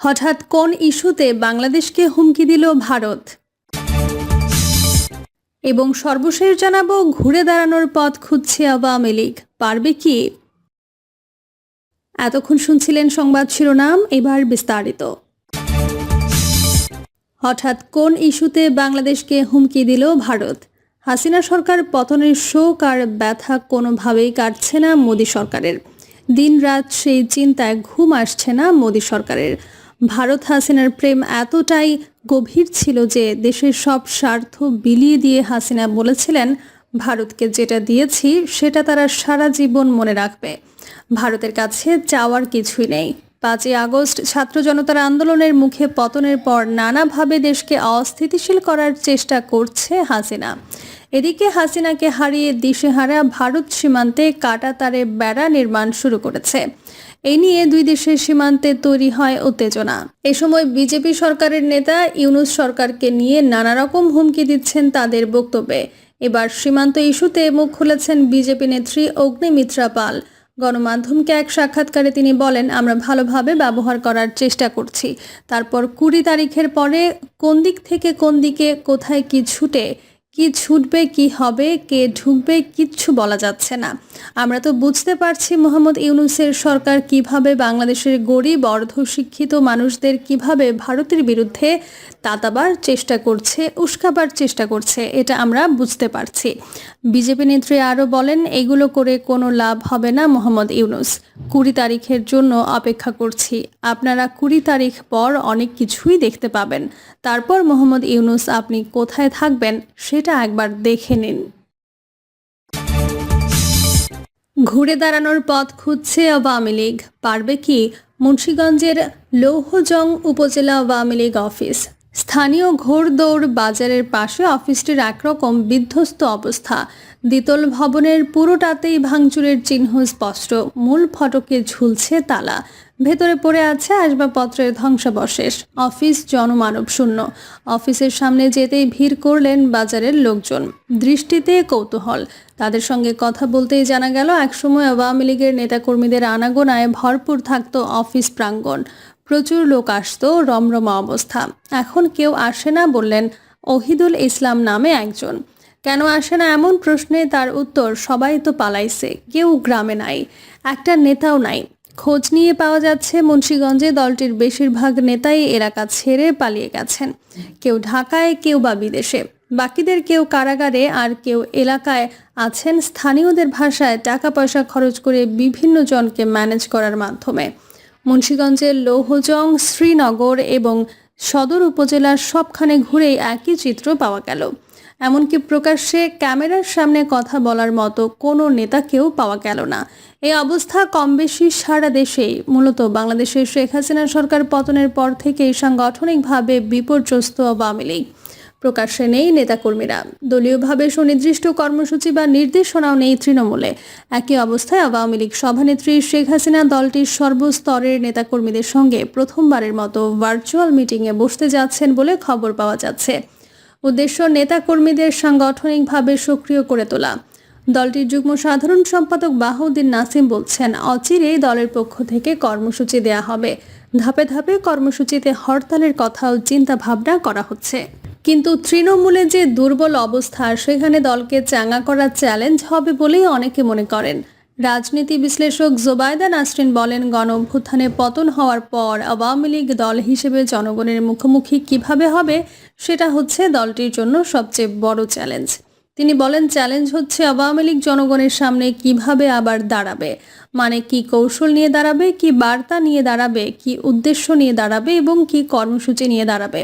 হঠাৎ কোন ইস্যুতে বাংলাদেশকে হুমকি দিল ভারত? এবং সর্বশেষ জানাব, ঘুরে দাঁড়ানোর পথ খুঁজছে আওয়ামী লীগ। পারবে কি? এতক্ষণ শুনছিলেন সংবাদ শিরোনাম, এবার বিস্তারিত। হঠাৎ কোন ইস্যুতে বাংলাদেশকে হুমকি দিল ভারত? হাসিনা সরকার পতনের শোক আর ব্যথা কোনোভাবেই কাটছে না মোদী সরকারের। দিনরাত সেই চিন্তায় ঘুম আসছে না মোদী সরকারের। ভারত হাসিনার প্রেম এতটাই গভীর ছিল যে দেশের সব স্বার্থ বিলিয়ে দিয়ে হাসিনা বলেছিলেন, ভারতকে যেটা দিয়েছি, সেটা তারা সারা জীবন মনে রাখবে। ভারতের কাছে চাওয়ার কিছুই নেই। পাঁচই আগস্ট, ছাত্র জনতার আন্দোলনের মুখে পতনের পর নানাভাবে দেশকে অস্থিতিশীল করার চেষ্টা করছে হাসিনা। এদিকে হাসিনাকে হারিয়ে দিশেহারা ভারত সীমান্তে কাটাতারে বেড়া নির্মাণ শুরু করেছে। এই নিয়ে দুই দেশের সীমান্তে তৈরি হয় উত্তেজনা। এ সময় বিজেপি সরকারের নেতা ইউনুস সরকারকে নিয়ে নানা রকম হুমকি দিচ্ছেন তাদের বক্তব্যে। এবার সীমান্ত ইস্যুতে মুখ খুলেছেন বিজেপি নেত্রী অগ্নিমিত্রা পাল। গণমাধ্যমকে এক সাক্ষাৎকারে তিনি বলেন, আমরা ভালোভাবে ব্যবহার করার চেষ্টা করছি। তারপর কুড়ি তারিখের পরে কোন দিক থেকে কোন দিকে, কোথায় কি ছুটে কি ছুটবে, কি হবে, কে ঢুকবে কিচ্ছু বলা যাচ্ছে না। আমরা তো বুঝতে পারছি মোহাম্মদ ইউনুসের সরকার কীভাবে বাংলাদেশের গরিব, অর্ধশিক্ষিত মানুষদের কীভাবে ভারতের বিরুদ্ধে তাতাবার চেষ্টা করছে, উস্কাবার চেষ্টা করছে, এটা আমরা বুঝতে পারছি। বিজেপি নেত্রী আরও বলেন, এগুলো করে কোনো লাভ হবে না মোহাম্মদ ইউনুস। কুড়ি তারিখের জন্য অপেক্ষা করছি। আপনারা কুড়ি তারিখ পর অনেক কিছুই দেখতে পাবেন। তারপর মোহাম্মদ ইউনুস, আপনি কোথায় থাকবেন সেটা একবার দেখে নিন। ঘুরে দাঁড়ানোর পথ খুঁজছে আওয়ামী লীগ। পারবে কি মুন্সীগঞ্জের লৌহজং উপজেলা আওয়ামী লীগ অফিস? স্থানীয় ঘোড়দৌড় বাজারের পাশে অফিসটির একরকম বিধ্বস্ত অবস্থা। দ্বিতল ভবনের পুরোটাতেই ভাঙচুরের চিহ্ন স্পষ্ট। মূল ফটকে ঝুলছে তালা। ভেতরে পড়ে আছে আসবাবপত্রের ধ্বংসাবশেষ। অফিস জনমানব শূন্য। অফিসের সামনে যেতেই ভিড় করলেন বাজারের লোকজন। দৃষ্টিতে কৌতূহল। তাদের সঙ্গে কথা বলতেই জানা গেল, একসময় আওয়ামী লীগের নেতাকর্মীদের আনাগোনায় ভরপুর থাকত অফিস প্রাঙ্গণ। প্রচুর লোক আসতো, রমরমা অবস্থা। এখন কেউ আসে না বললেন, ওহিদুল ইসলাম নামে একজন। কেন আসে না এমন প্রশ্নে তার উত্তর, সবাই তো পালাইছে, কেউ গ্রামে নাই, একটা নেতাও নাই। খোঁজ নিয়ে পাওয়া যাচ্ছে মুন্সীগঞ্জে দলটির বেশিরভাগ নেতাই এলাকা ছেড়ে পালিয়ে গেছেন। কেউ ঢাকায়, কেউ বা বিদেশে। বাকিদের কেউ কারাগারে আর কেউ এলাকায় আছেন। স্থানীয়দের ভাষায় টাকা পয়সা খরচ করে বিভিন্ন জনকে ম্যানেজ করার মাধ্যমে। মুন্সীগঞ্জের লৌহজং, শ্রীনগর এবং সদর উপজেলার সবখানে ঘুরেই একই চিত্র পাওয়া গেল। এমনকি প্রকাশ্যে ক্যামেরার সামনে কথা বলার মতো কোনো নেতাকেও পাওয়া গেল না। এই অবস্থা কম বেশি সারা দেশেই। মূলত বাংলাদেশের শেখ হাসিনা সরকার পতনের পর থেকেই সাংগঠনিকভাবে বিপর্যস্ত আওয়ামী লীগ। প্রকাশ্যে নেই নেতাকর্মীরা। দলীয়ভাবে সুনির্দিষ্ট কর্মসূচি বা নির্দেশনাও নেই তৃণমূলে। একই অবস্থায় আওয়ামী লীগ সভানেত্রী শেখ হাসিনা দলটির সর্বস্তরের নেতাকর্মীদের সঙ্গে প্রথমবারের মতো ভার্চুয়াল মিটিংয়ে বসতে যাচ্ছেন বলে খবর পাওয়া যাচ্ছে। উদ্দেশ্য নেতাকর্মীদের সাংগঠনিকভাবে সক্রিয় করে তোলা। দলটির যুগ্ম সাধারণ সম্পাদক বাহাউদ্দিন নাসিম বলছেন অচিরেই দলের পক্ষ থেকে কর্মসূচি দেয়া হবে। ধাপে ধাপে কর্মসূচিতে হরতালের কথাও চিন্তা ভাবনা করা হচ্ছে। কিন্তু তৃণমূলে যে দুর্বল অবস্থা, সেখানে দলকে চাঙ্গা করা চ্যালেঞ্জ হবে বলেই অনেকে মনে করেন। রাজনীতি বিশ্লেষক জোবায়দা নাসরিন বলেন গণ অভ্যুত্থানে পতন হওয়ার পর আওয়ামী লীগ দল হিসেবে জনগণের মুখোমুখি কীভাবে হবে, সেটা হচ্ছে দলটির জন্য সবচেয়ে বড় চ্যালেঞ্জ। তিনি বলেন, চ্যালেঞ্জ হচ্ছে আওয়ামী লীগ জনগণের সামনে কীভাবে আবার দাঁড়াবে মানে কি কৌশল নিয়ে দাঁড়াবে, কি বার্তা নিয়ে দাঁড়াবে, কি উদ্দেশ্য নিয়ে দাঁড়াবে এবং কি কর্মসূচি নিয়ে দাঁড়াবে।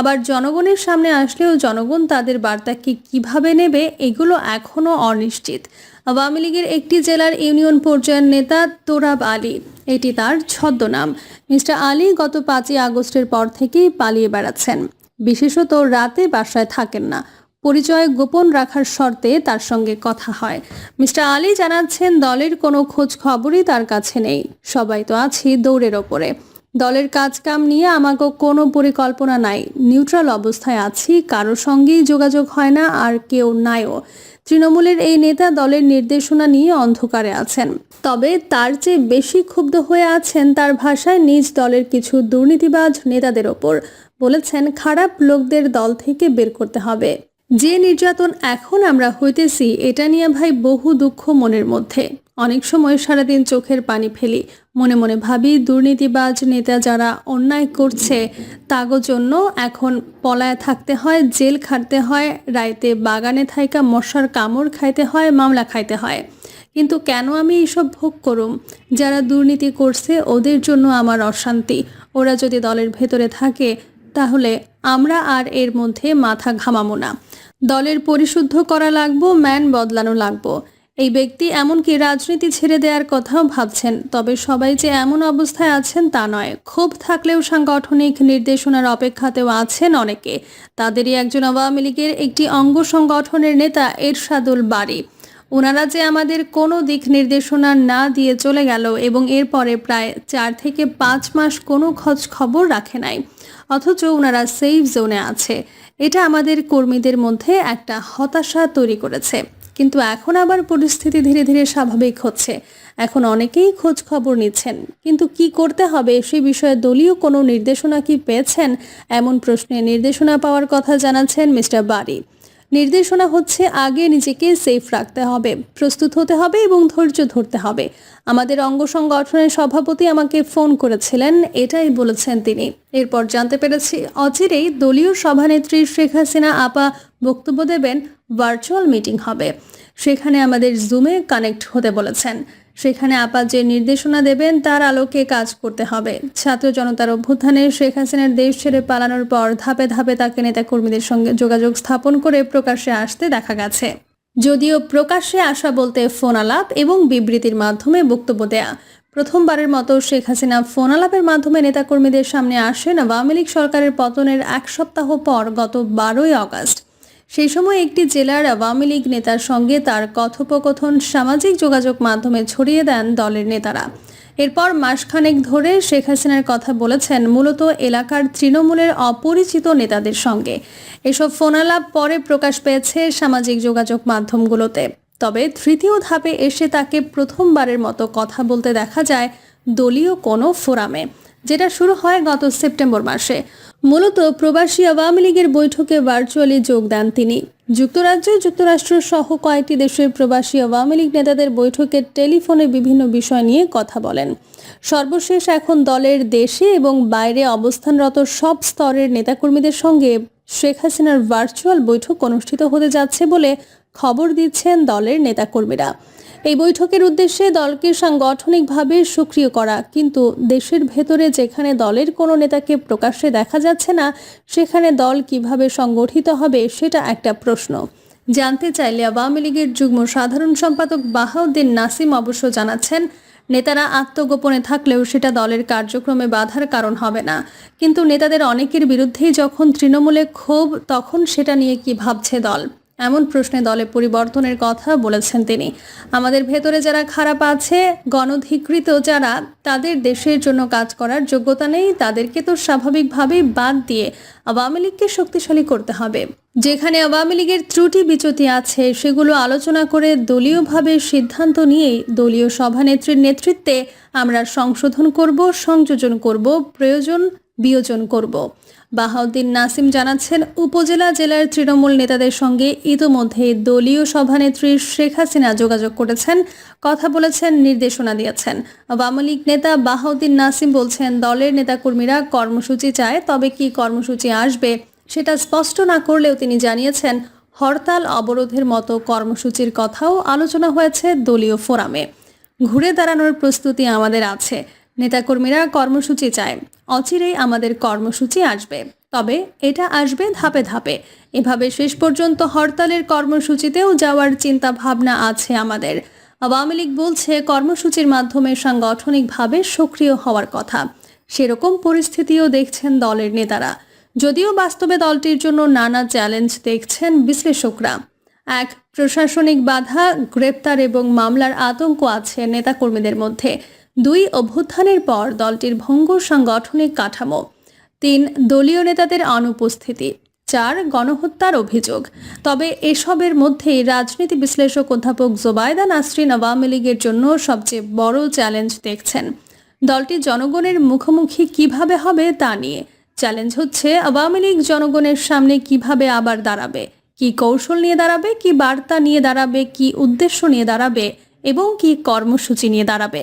আবার জনগণের সামনে আসলেও জনগণ তাদের বার্তাকে কীভাবে নেবে, এগুলো এখনও অনিশ্চিত। আওয়ামী লীগের একটি জেলার ইউনিয়ন পর্যায়ের নেতা তোরাব আলী। এটি তার ছদ্মনাম। মিস্টার আলী গত পাঁচই আগস্টের পর থেকেই পালিয়ে বেড়াচ্ছেন। বিশেষত রাতে বাসায় থাকেন না। পরিচয় গোপন রাখার শর্তে তার সঙ্গে কথা হয়। মিস্টার আলী জানাচ্ছেন, দলের কোনো খোঁজ খবরই তার কাছে নেই। সবাই তো আছি দৌড়ের ওপরে। দলের কাজকাম নিয়ে আমাকে কোনো পরিকল্পনা নাই। নিউট্রাল অবস্থায় আছি কারোর সঙ্গেই যোগাযোগ হয় না, আর কেউ নাইও। তৃণমূলের এই নেতা দলের নির্দেশনা নিয়ে অন্ধকারে আছেন। তবে তার চেয়ে বেশি ক্ষুব্ধ হয়ে আছেন তার ভাষায় নিজ দলের কিছু দুর্নীতিবাজ নেতাদের ওপর। বলেছেন, খারাপ লোকদের দল থেকে বের করতে হবে। যে নির্যাতন এখন আমরা হইতেছি, এটা নিয়ে ভাই বহু দুঃখ মনের মধ্যে। অনেক সময় সারাদিন চোখের পানি ফেলি। মনে মনে ভাবি, দুর্নীতিবাজ নেতা যারা অন্যায় করছে, তাগো জন্য এখন পলায় থাকতে হয়, জেল খাটতে হয়, রাইতে বাগানে থাইকা মশার কামড় খাইতে হয়, মামলা খাইতে হয়। কিন্তু কেন আমি এইসব ভোগ করুম? যারা দুর্নীতি করছে, ওদের জন্য আমার অশান্তি। ওরা যদি দলের ভেতরে থাকে, তাহলে আমরা আর এর মধ্যে মাথা ঘামাবো না। দলের পরিশুদ্ধ করা লাগবো, ম্যান বদলানো লাগবো। এই ব্যক্তি এমনকি রাজনীতি ছেড়ে দেওয়ার কথাও ভাবছেন, তবে সবাই যে এমন অবস্থায় আছেন তা নয়। ক্ষোভ থাকলেও সাংগঠনিক নির্দেশনার অপেক্ষাতেও আছেন অনেকে। তাদেরই একজন আওয়ামী লীগের একটি অঙ্গ সংগঠনের নেতা এরশাদুল বাড়ি ওনারা যে আমাদের কোনো দিক নির্দেশনা না দিয়ে চলে গেল এবং এরপরে প্রায় চার থেকে পাঁচ মাস কোনো খোঁজ খবর রাখে নাই, অথচ ওনারা সেফ জোনে আছে। এটা আমাদের কর্মীদের মধ্যে একটা হতাশা তৈরি করেছে। কিন্তু এখন আবার পরিস্থিতি ধীরে ধীরে স্বাভাবিক হচ্ছে। এখন অনেকেই খোঁজ খবর নিচ্ছেন। কিন্তু কি করতে হবে? সে বিষয়ে দলীয় কোনো নির্দেশনা কি পেয়েছেন? এমন প্রশ্নে নির্দেশনা পাওয়ার কথা জানাচ্ছেন মিস্টার বারি। নির্দেশনা হচ্ছে আগে নিজেকে সেফ রাখতে হবে, প্রস্তুত হতে হবে এবং ধৈর্য ধরতে হবে। আমাদের অঙ্গ সংগঠনের সভাপতি আমাকে ফোন করেছিলেন, এটাই বলেছেন তিনি। এরপর জানতে পেরেছি, অচিরেই দলীয় সভানেত্রী শেখ হাসিনা আপা বক্তব্য দেবেন ভার্চুয়াল মিটিং হবে। সেখানে আমাদের জুমে কানেক্ট হতে বলেছেন। সেখানে আপা যে নির্দেশনা দেবেন, তার আলোকে কাজ করতে হবে। ছাত্র জনতার অভ্যুত্থানে শেখ হাসিনার দেশ ছেড়ে পালানোর পর ধাপে ধাপে তাকে নেতাকর্মীদের সঙ্গে যোগাযোগ স্থাপন করে প্রকাশ্যে আসতে দেখা গেছে। যদিও প্রকাশ্যে আসা বলতে ফোন আলাপ এবং বিবৃতির মাধ্যমে বক্তব্য দেয়া। প্রথমবারের মতো শেখ হাসিনা ফোন আলাপের মাধ্যমে নেতাকর্মীদের সামনে আসেন আওয়ামী লীগ সরকারের পতনের এক সপ্তাহ পর গত বারোই আগস্ট। সেই সময় একটি জেলার আওয়ামী লীগ নেতার সঙ্গে তার কথোপকথন সামাজিক যোগাযোগ মাধ্যমে ছড়িয়ে দেন দলের নেতারা। এরপর মাসখানেক ধরে শেখ হাসিনার কথা বলেছেন মূলত এলাকার তৃণমূলের অপরিচিত নেতাদের সঙ্গে। এসব ফোনালাপ পরে প্রকাশ পেয়েছে সামাজিক যোগাযোগ মাধ্যমগুলোতে। তবে তৃতীয় ধাপে এসে তাকে প্রথমবারের মতো কথা বলতে দেখা যায় দলীয় কোনো ফোরামে। যেটা শুরু হয় গত সেপ্টেম্বর মাসে। মূলত প্রবাসী আওয়ামী লীগের বৈঠকে ভার্চুয়ালি যোগ দেন তিনি। যুক্তরাজ্য, যুক্তরাষ্ট্র সহ কয়েকটি দেশের প্রবাসী আওয়ামী লীগ নেতাদের বৈঠকে টেলিফোনে বিভিন্ন বিষয় নিয়ে কথা বলেন। সর্বশেষ এখন দলের দেশে এবং বাইরে অবস্থানরত সব স্তরের নেতাকর্মীদের সঙ্গে শেখ হাসিনার ভার্চুয়াল বৈঠক অনুষ্ঠিত হতে যাচ্ছে বলে খবর দিচ্ছেন দলের নেতাকর্মীরা। এই বৈঠকের উদ্দেশ্যে দলকে সাংগঠনিকভাবে সক্রিয় করা। কিন্তু দেশের ভেতরে যেখানে দলের কোনো নেতাকে প্রকাশ্যে দেখা যাচ্ছে না, সেখানে দল কীভাবে সংগঠিত হবে সেটা একটা প্রশ্ন। জানতে চাইলে আওয়ামী লীগের যুগ্ম সাধারণ সম্পাদক বাহাউদ্দিন নাসিম অবশ্য জানাচ্ছেন, নেতারা আত্মগোপনে থাকলেও সেটা দলের কার্যক্রমে বাধার কারণ হবে না। কিন্তু নেতাদের অনেকের বিরুদ্ধেই যখন তৃণমূলে ক্ষোভ, তখন সেটা নিয়ে কি ভাবছে দল? এমন প্রশ্নে দলে পরিবর্তনের কথা বলেছেন তিনি। আমাদের ভেতরে যারা খারাপ আছে, গণধিকৃত যারা, তাদের দেশের জন্য কাজ করার যোগ্যতা নেই, তাদেরকে তো স্বাভাবিকভাবেই বাদ দিয়ে আওয়ামী লীগকে শক্তিশালী করতে হবে। যেখানে আওয়ামী লীগের ত্রুটি বিচ্যুতি আছে, সেগুলো আলোচনা করে দলীয়ভাবে সিদ্ধান্ত নিয়েই দলীয় সভানেত্রীর নেতৃত্বে আমরা সংশোধন করব, সংযোজন করব, প্রয়োজন বিয়োজন করব। বাহাউদ্দিন নাসিম জানাচ্ছেন, উপজেলা জেলার তৃণমূল নেতাদের সঙ্গে ইতোমধ্যে দলীয় সভানেত্রী শেখ হাসিনা যোগাযোগ করেছেন, কথা বলেছেন, নির্দেশনা দিয়েছেন। আওয়ামী লীগ নেতা বাহাউদ্দিন নাসিম বলছেন, দলের নেতাকর্মীরা কর্মসূচি চায়, তবে কি কর্মসূচি আসবে সেটা স্পষ্ট না করলেও তিনি জানিয়েছেন, হরতাল অবরোধের মতো কর্মসূচির কথাও আলোচনা হয়েছে দলীয় ফোরামে। ঘুরে দাঁড়ানোর প্রস্তুতি আমাদের আছে। নেতাকর্মীরা কর্মসূচি চায়। অচিরেই আমাদের কর্মসূচি আসবে। তবে এটা আসবে ধাপে ধাপে। এভাবে শেষ পর্যন্ত হরতালের কর্মসূচিতেও যাওয়ার চিন্তা ভাবনা আছে আমাদের। আওয়ামী লীগ বলছে, কর্মসূচির মাধ্যমে সাংগঠনিকভাবে সক্রিয় হওয়ার কথা। সেরকম পরিস্থিতিও দেখছেন দলের নেতারা। যদিও বাস্তবে দলটির জন্য নানা চ্যালেঞ্জ দেখছেন বিশ্লেষকরা। এক প্রশাসনিক বাধা, গ্রেপ্তার এবং মামলার আতঙ্ক আছে নেতাকর্মীদের মধ্যে। দুই অভ্যুত্থানের পর দলটির ভঙ্গুর সাংগঠনিক কাঠামো, তিন দলীয় নেতাদের অনুপস্থিতি, চার গণহত্যার অভিযোগ। তবে এসবের মধ্যেই রাজনীতি বিশ্লেষক অধ্যাপক জোবায়দা নাসরিন আওয়ামী লীগের জন্য সবচেয়ে বড় চ্যালেঞ্জ দেখছেন। দলটি জনগণের মুখোমুখি কীভাবে হবে তা নিয়ে। চ্যালেঞ্জ হচ্ছে আওয়ামী লীগ জনগণের সামনে কীভাবে আবার দাঁড়াবে, কি কৌশল নিয়ে দাঁড়াবে, কি বার্তা নিয়ে দাঁড়াবে, কি উদ্দেশ্য নিয়ে দাঁড়াবে এবং কি কর্মসূচি নিয়ে দাঁড়াবে।